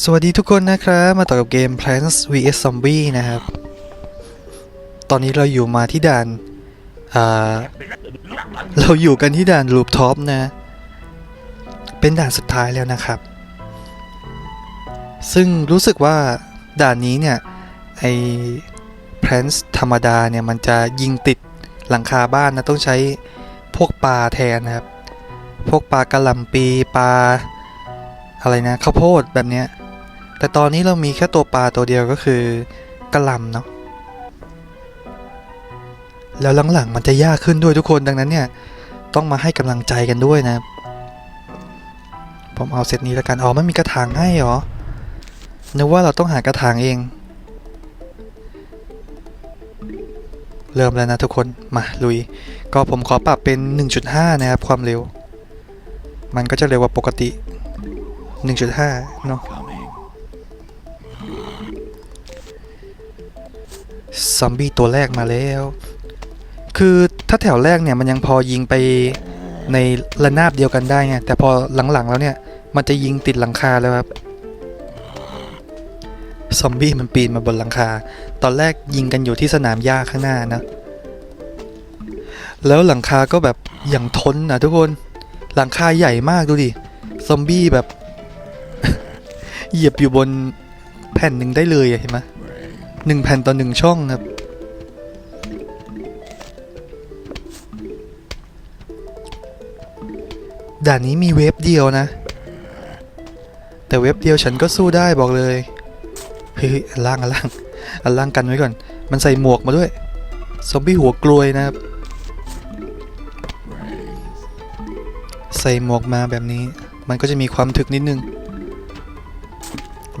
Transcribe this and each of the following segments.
สวัสดีทุกคนนะครับ มาต่อกับเกม Plants vs Zombie นะครับ ตอนนี้เราอยู่มาที่ด่านาเราอยู่กันที่ด่านลูปท็อปนะ เป็นด่านสุดท้ายแล้วนะครับ ซึ่งรู้สึกว่าด่านนี้เนี่ย ไอ Plants ธรรมดาเนี่ย มันจะยิงติดหลังคาบ้านนะ ต้องใช้พวกปลาแทนนะครับ พวกปลากระหล่ำปีปลาอะไรนะข้าวโพดแบบเนี้ย แต่ตอนนี้เรามีแค่ตัวปลาตัวเดียวก็คือกระลำเนาะแล้วหลังๆมันจะยากขึ้นด้วยทุกคนดังนั้นเนี่ย ต้องมาให้กำลังใจกันด้วยนะ ผมเอาเซตนี้แล้วกันอ๋อไม่มีกระถางให้เหรอนึกว่าเราต้องหากระถางเอง เริ่มแล้วนะทุกคนมาลุย ก็ผมขอปรับเป็น 1.5 นะครับ ความเร็ว มันก็จะเร็วกว่าปกติ 1.5 เนาะ ซอมบี้ตัวแรกมาแล้ว คือถ้าแถวแรกเนี่ยมันยังพอยิงไปในระนาบเดียวกันได้ไงแต่พอหลังๆแล้วเนี่ย มันจะยิงติดหลังคาแล้วครับซอมบี้มันปีนมาบนหลังคา ตอนแรกยิงกันอยู่ที่สนามหญ้าข้างหน้านะ แล้วหลังคาก็แบบอย่างทนนะทุกคน หลังคาใหญ่มากดูดิ ซอมบี้แบบ เหยียบอยู่บนแผ่นหนึ่งได้เลยเห็นไหมหนึ่งแผ่นต่อหนึ่งช่องครับ ด่านนี้มีเว็บเดียวนะ แต่เว็บเดียวฉันก็สู้ได้บอกเลยเฮ้ยอันล่างอันล่างอันล่างกันไว้ก่อน มันใส่หมวกมาด้วยซอมบี้หัวกลวยนะครับ ใส่หมวกมาแบบนี้ มันก็จะมีความถึกนิดนึง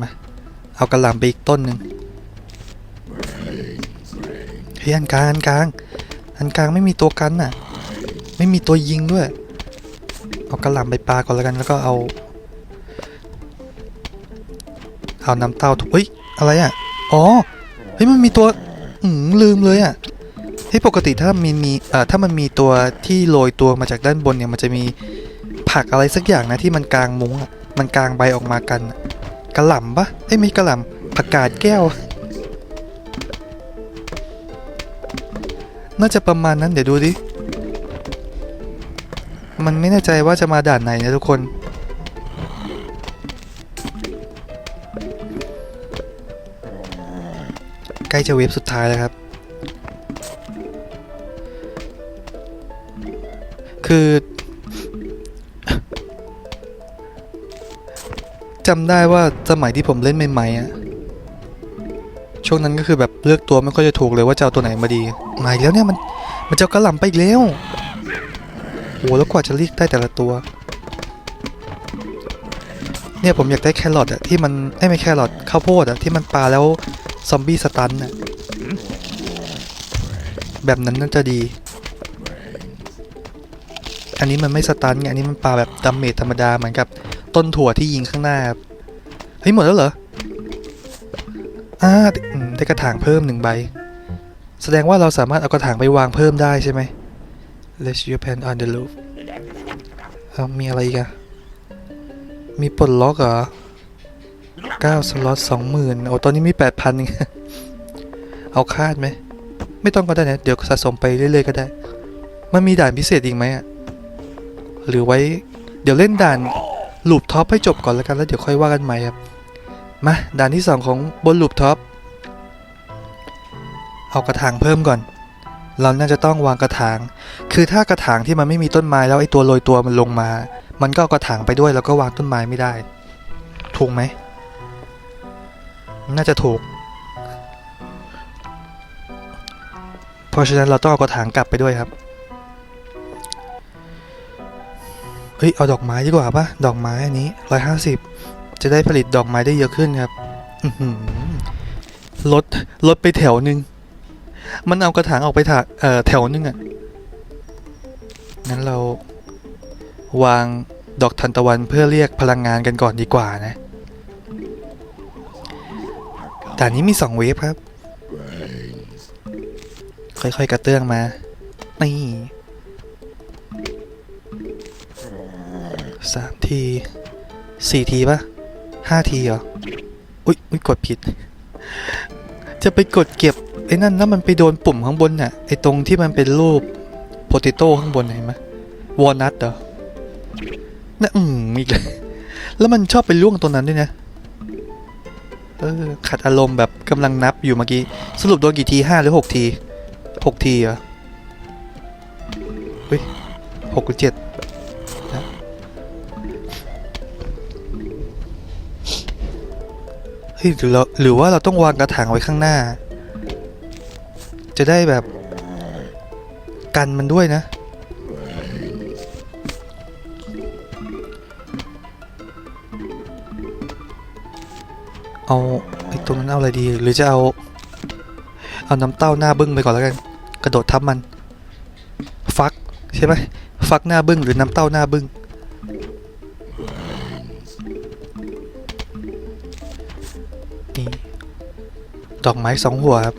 มาเอากระหล่ำไปอีกต้นหนึ่งเฮ้ยอันกลางอันกลางอันกลางไม่มีตัวกันน่ะ ไม่มีตัวยิงด้วย เอากระหล่ำไปปาก่อนแล้วกันแล้วก็เอา เอาน้ำเต้าถูกเฮ้ยอะไรอะอ๋อเฮ้ยมันมีตัวอืมลืมเลยอะเฮ้ยปกติถ้ามีมีเอ่อถ้ามันมีตัวที่โรยตัวมาจากด้านบนเนี่ยมันจะมีผักอะไรสักอย่างนะที่มันกลางมุ้งอะมันกลางใบออกมากันกระหล่ำปะเอ้ยไม่กระหล่ำผักกาดแก้ว น่าจะประมาณนั้นเดี๋ยวดูดิ มันไม่แน่ใจว่าจะมาด่านไหนนะทุกคน ใกล้จะเวฟสุดท้ายแล้วครับ คือจำได้ว่าสมัยที่ผมเล่นใหม่ๆอะช่วงนั้นก็คือแบบเลือกตัวไม่ค่อยจะถูกเลยว่าจะเอาตัวไหนมาดี มาอีกแล้วเนี่ยมัน มันจะกระหล่ำไปอีกแล้ว โหแล้วกว่าจะเรียกได้แต่ละตัว เนี่ยผมอยากได้แครอทอะที่มันไอ้ยไม่แครอทข้าวโพดอะที่มันปาแล้วซอมบี้สตันอะแบบนั้นน่าจะดี อันนี้มันไม่สตันไงอันนี้มันปาแบบดาเมจธรรมดาเหมือนกับต้นถั่วที่ยิงข้างหน้าเฮ้ยหมดแล้วเหรออ่าได้กระถางเพิ่มหนึ่งใบ แสดงว่าเราสามารถเอากระถางไปวางเพิ่มได้ใช่ไหม Let's your pen on the roof มีอะไรอีกอะมีปลดล็อกเหรอ9สล็อต20,000โอ้ตอนนี้มี 8,000เองเอาคาดไหม ไม่ต้องก็ได้นะ เดี๋ยวสะสมไปเรื่อยๆก็ได้ มันมีด่านพิเศษอีกไหมอะหรือไว้ เดี๋ยวเล่นด่านลูปท็อปให้จบก่อนแล้วกัน แล้วเดี๋ยวค่อยว่ากันใหม่ครับ มา ด่านที่ 2 ของบนลูปท็อป เอากระถางเพิ่มก่อน เราน่าจะต้องวางกระถาง คือถ้ากระถางที่มันไม่มีต้นไม้แล้วไอ้ตัวโรยตัวมันลงมา มันก็เอากระถางไปด้วยแล้วก็วางต้นไม้ไม่ได้ ถูกไหม น่าจะถูก เพราะฉะนั้นเราต้องเอากระถางกลับไปด้วยครับ เฮ้ย เอาดอกไม้ดีกว่าปะดอกไม้อันนี้ร้อยห้าสิบจะได้ผลิตดอกไม้ได้เยอะขึ้นครับลดลดไปแถวหนึ่ง มันเอากระถางออกไปถาเอ่อแถวหนึงอะ่ะงั้นเราวางดอกทันตะวันเพื่อเรียกพลังงานกันก่อนดีกว่านะแต่นี้มีสองเวฟครับ ค่อยๆกระเตื้องมา นี่สามทีสี่ทีปะห้าทีเหรอ อุ้ยอุ๊ยกดผิด จะไปกดเก็บ ไอ้นั่นแล้วมันไปโดนปุ่มข้างบนน่ะไอ้ตรงที่มันเป็นรูปโพเตโต้ข้างบนเห็นไหมวอลนัทเหรอน่ะอืมอีกเลยแล้วมันชอบไปล่วงตรงนั้นด้วยนะเออขัดอารมณ์แบบกำลังนับอยู่เมื่อกี้สรุปโดนกี่ทีห้าหรือหกทีหกทีเหรอเฮ้ยหกหรือเจ็ดนะเฮ้ยหรือเราหรือว่าเราต้องวางกระถางไว้ข้างหน้า จะได้แบบกันมันด้วยนะ เอาไอ้ตรงนั้นเอาอะไรดี หรือจะเอา เอาน้ำเต้าหน้าบึ้งไปก่อนแล้วกัน กระโดดทับมัน ฟักใช่ไหมฟักหน้าบึ้งหรือน้ำเต้าหน้าบึ้งนี่ดอกไม้สองหัวครับ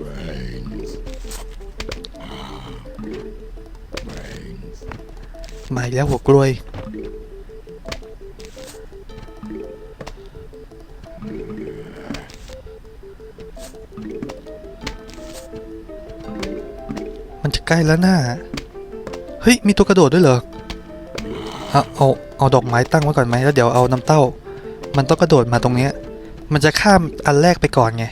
มาอีกแล้วหัวกลวย มันจะใกล้แล้วน่าเฮ้ย มีตัวกระโดดด้วยเหรอเอาเอาเอาดอกไม้ตั้งไว้ก่อนไหมแล้วเดี๋ยวเอาน้ำเต้า มันต้องกระโดดมาตรงเนี้ย มันจะข้ามอันแรกไปก่อนไง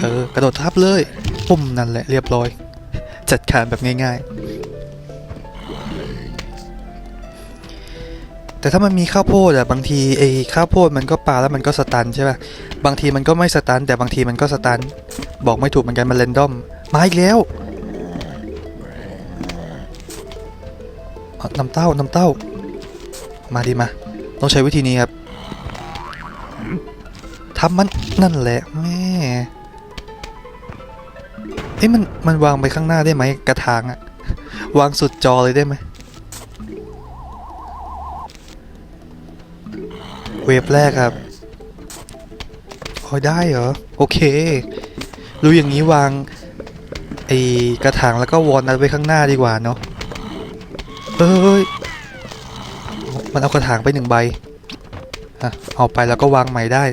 เออกระโดดทับเลย ปุ่มนั่นแหละเรียบร้อย จัดการแบบง่ายๆ แต่ถ้ามันมีข้าวโพดอะบางทีไอ้ข้าวโพดมันก็ปาแล้วมันก็สตันใช่ป่ะ บางทีมันก็ไม่สตันแต่บางทีมันก็สตัน บอกไม่ถูกเหมือนกันมันเรนดอม มาอีกแล้วน้ำเต้าน้ำเต้า มาดีมา ต้องใช้วิธีนี้ครับทำมันนั่นแหละแม่ เอ้ยมันมันวางไปข้างหน้าได้ไหมกระถางอะวางสุดจอเลยได้ไหมเวฟแรกครับโอ้ยได้เหรอ โอเค รู้อย่างนี้วางไอ้กระถางแล้วก็วอลนัทไว้ข้างหน้าดีกว่าเนาะเอ้ย มันเอากระถางไปหนึ่งใบอะเอาไปแล้วก็วางใหม่ได้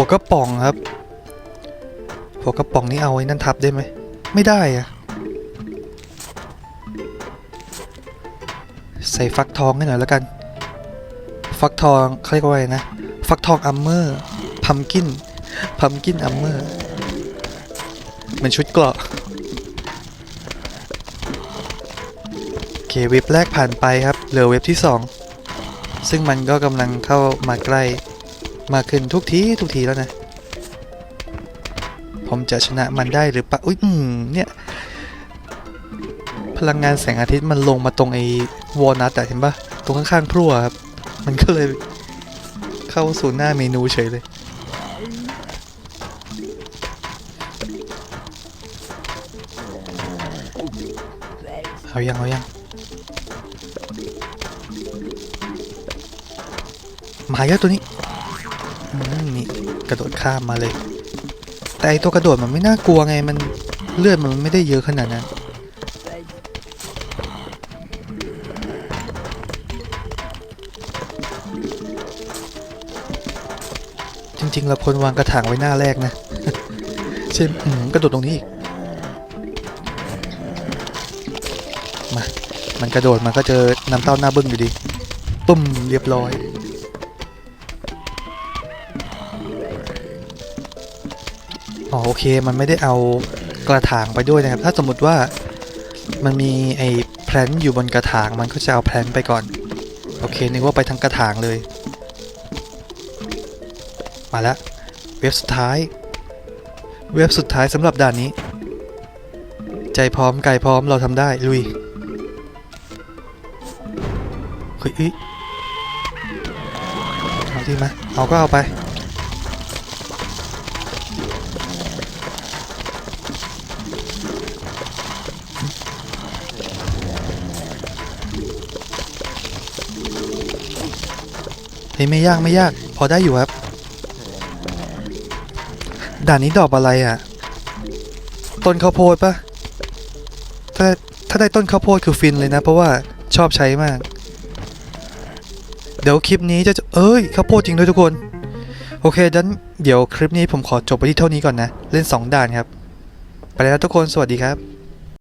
หัวกระป๋องครับ หัวกระป๋องนี้เอาไว้นั่นทับได้ไหม ไม่ได้อะใส่ฟักทองให้หน่อยแล้วกัน ฟักทองเขาเรียกว่าอะไรนะ ฟักทองอัมเมอร์ พัมกิน พัมกินอัมเมอร์เหมันชุดเกราะโอเคเว็บแรกผ่านไปครับ เหลือเว็บที่ 2 ซึ่งมันก็กำลังเข้ามาใกล้ มากขึ้นทุกทีทุกทีแล้วนะ ผมจะชนะมันได้หรือปล่าอุ้ยเนี่ยพลังงานแสงอาทิตย์มันลงมาตรงไอ้วอลนัทอะเห็นปะตรงข้างๆพรั่วครับ มันก็เลยเข้าสู่หน้าเมนูเฉยเลยเอายัง เอายัง มาเยอะตัวนี้ นี่กระโดดข้ามมาเลย แต่ไอตัวกระโดดมันไม่น่ากลัวไงมันเลือดมันไม่ได้เยอะขนาดนั้นจริงๆเราควรวางกระถางไว้หน้าแรกนะ เช่นกระโดดตรงนี้อีกมา มันกระโดดมันก็เจอน้ำเต้าหน้าบึ้งอยู่ดี ปุ้มเรียบร้อย อโอเคมันไม่ได้เอากระถางไปด้วยนะครับ ถ้าสมมติว่ามันมีไอ้แพลนอยู่บนกระถางมันก็จะเอาแพลนไปก่อน โอเคนึกว่าไปทั้งกระถางเลย มาแล้วเว็บสุดท้าย เว็บสุดท้ายสำหรับด่านนี้ ใจพร้อมกายพร้อมเราทำได้ลุยเฮ้ยเอ้ยเอาดีไหมเอาก็เอาไป ฮ้ยไม่ยากไม่ยาก พอได้อยู่ครับ ด่านนี้ดอกอะไรอะ ต้นข้าวโพดปะถ้าถ้าได้ต้นข้าวโพดคือฟินเลยนะ เพราะว่าชอบใช้มาก เดี๋ยวคลิปนี้จะเอ้ยข้าวโพดจริงด้วยทุกคน โอเคดันเดี๋ยวคลิปนี้ผมขอจบไปที่เท่านี้ก่อนนะ เล่น 2 ด่านครับ ไปแล้วทุกคนสวัสดีครับ